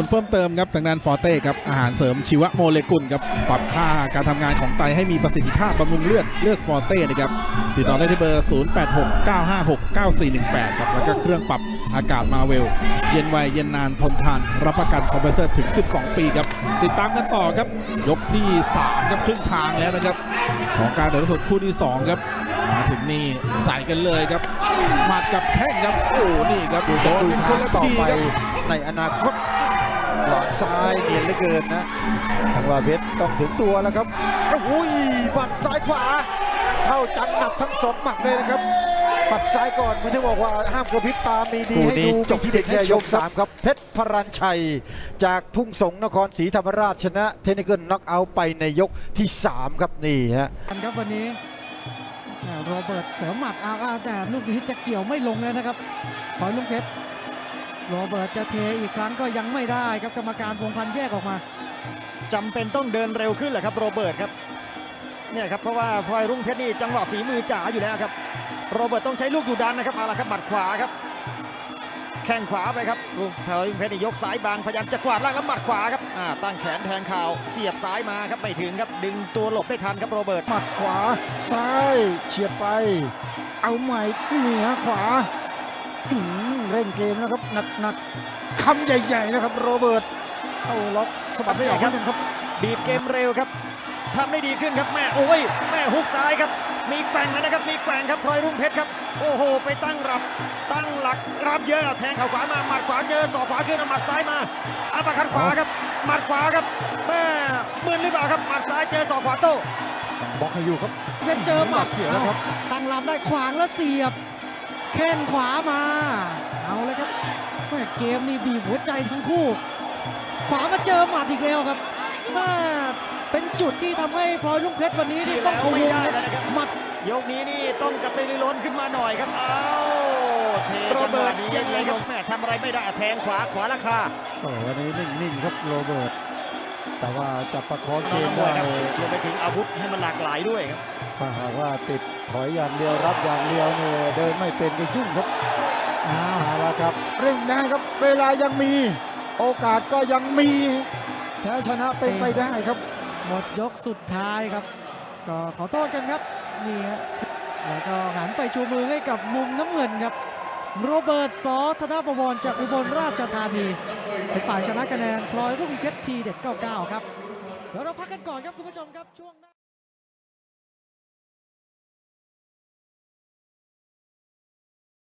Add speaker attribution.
Speaker 1: คุณเพิ่มเติมครับทางด้านฟอร์เต้ครับอาหารเสริมชีวโมเลกุลครับปรับค่าการทำงานของไตให้มีประสิทธิภาพบำรุงเลือดเลือกฟอร์เต้นะครับติดต่อได้ที่เบอร์ 0869569418ครับแล้วก็เครื่องปรับอากาศมาเวล เย็นไวเย็นนานทนทาน รับประกันคอมเพรสเซอร์ถึง 12 ปีครับติดตามกันต่อครับ ยกที่3ครับครึ่งทางแล้วนะครับ ของการเดินสดคู่ที่ 2 ครับมาถึงนี่ใส่กันเลยครับหมัดกับแข้งครับโอ้นี่ครับโดน
Speaker 2: ดู
Speaker 1: เป็นค
Speaker 2: ทานง
Speaker 1: ละ
Speaker 2: ต่อ
Speaker 1: ที
Speaker 2: ไป
Speaker 1: ครับ
Speaker 2: ในอนาคต หลอดซ้ายเนียนเหลือเกินนะทางว่าเพชรต้องถึงตัวแล้วครับอุ้ยบัดซ้ายขวา เข้าจังหนับทั้งสองหมัดเลยนะครับปัดซ้ายก่อนมันที่บอกว่าห้ามกระพริบตามีดีให้ดูจบที่เด็ดแค่ยกสามครับเพชรพรัญชัย จากทุ่งสงนครศรีธรรมราชชนะ เทนนิเกิลน็อกเอาท์ไปในยกที่3ครับนี่ฮะ
Speaker 3: กันครับวันนี้แหม่โรเบิร์ตเสริมหมัดเอาเอาแต่ลูกนี้จะเกี่ยวไม่ลงเลยนะครับพอยลุงเพชร โรเบิร์ตจะเทอีกครั้งก็ยังไม่ได้ครับกรรมการพงพันธ์แยกออกมา
Speaker 4: จำเป็นต้องเดินเร็วขึ้นแหละครับโรเบิร์ตครับเนี่ยครับเพราะว่าพลอยรุ่งเพชรนี่จังหวะฝีมือจ๋าอยู่แล้วครับโรเบิร์ตต้องใช้ลูกดุดันนะครับเอาละครับหมัดขวาครับแข้งขวาไปครับลูกพลอยรุ่งเพชรนี่ยกซ้ายบางพยายามจะกวาดล่างแล้วหมัดขวาครับอ่าตั้งแขนแทงเข่าเสียบซ้ายมาครับไม่ถึงครับดึงตัวหลบได้ทันครับโรเบิร์ต
Speaker 2: หมัดขวาซ้ายเฉียดไป เอาใหม่เหนือขวาอื้อหือ เร่งเกมนะครับหนักหนักๆคำใหญ่ๆนะครับ โรเบิร์ตเอาล็อกสะบัดไม่ออกเหมือนกันครับ
Speaker 4: บีบเกมเร็วครับทำได้ดีขึ้นครับแม่โอ้ยแม่ฮุกซ้ายครับ มีแกว่งนะครับ มีแกว่งครับพลอยรุ่งเพชรครับโอ้โห ไปตั้งรับตั้งหลักรับเยอะเอาแทงเข่าขวามาหมัดขวาเจอศอกขวาขึ้นเอาหมัดซ้ายมาอัปเปอร์คัดขวาครับหมัดขวาครับแม่มึนหรือเปล่าครับหมัดซ้ายเจอศอกขวาโต้
Speaker 2: บล็อกให้อยู่ครับ
Speaker 3: เพชรเจอหมัด
Speaker 2: เสียแล้วครับ
Speaker 3: ตั้งลำได้ขวางแล้วเสียบ แข้งขวามา เอาเลยครับแม่เกมนี่บีบหัวใจทั้งคู่ ขวามาเจอหมัดอีกแล้วครับแม่เป็นจุดที่ทำให้พลอยลุงเพชรวันนี้นี่ต้อง
Speaker 4: แล้ว
Speaker 3: พะว
Speaker 4: ไม่
Speaker 3: ง
Speaker 4: ได้แล้วนะครับ
Speaker 3: หมัด
Speaker 4: ยกนี้นี่ต้องกระตือรือร้นขึ้นมาหน่อยครับเอาเท
Speaker 2: โร
Speaker 4: จัง
Speaker 2: เบิ
Speaker 4: ห
Speaker 2: ร์
Speaker 4: วะ
Speaker 2: ต
Speaker 4: นี้ยังไงครับแม่ทำอะไรไม่ได้แทงขวาขวาราคา
Speaker 2: โอ้วันนี้นิ่งๆครับโรเบิร์ต แต่ว่าจับประคองเก
Speaker 4: น้อง
Speaker 2: ม
Speaker 4: นักมวย
Speaker 2: ได้
Speaker 4: ครับรวมไปถึงอาวุธให้มันหลากหลายด้วยครับ
Speaker 2: ถ้าหากว่าติดถอยอย่างเดียวรับอย่างเดียวเนี่ยเดินไม่เป็นก็ยุ่งครับเอาละครับเร่งได้ครับเวลายังมี โอกาสก็ยังมีแพ้ชนะเป็นไปได้ครับ
Speaker 3: หมดยกสุดท้ายครับ ก็ขอโทษกันครับนี่ฮะแล้วก็หันไปชูมือให้กับมุมน้ำเงินครับ โรเบิร์ตสอธนบวรจากอุบลราชธานี เป็นฝ่ายชนะคะแนนพลอยรุ่งเพชรทีเด็ด 99 ครับ เดี๋ยวเราพักกันก่อนครับคุณผู้ชมครับช่วง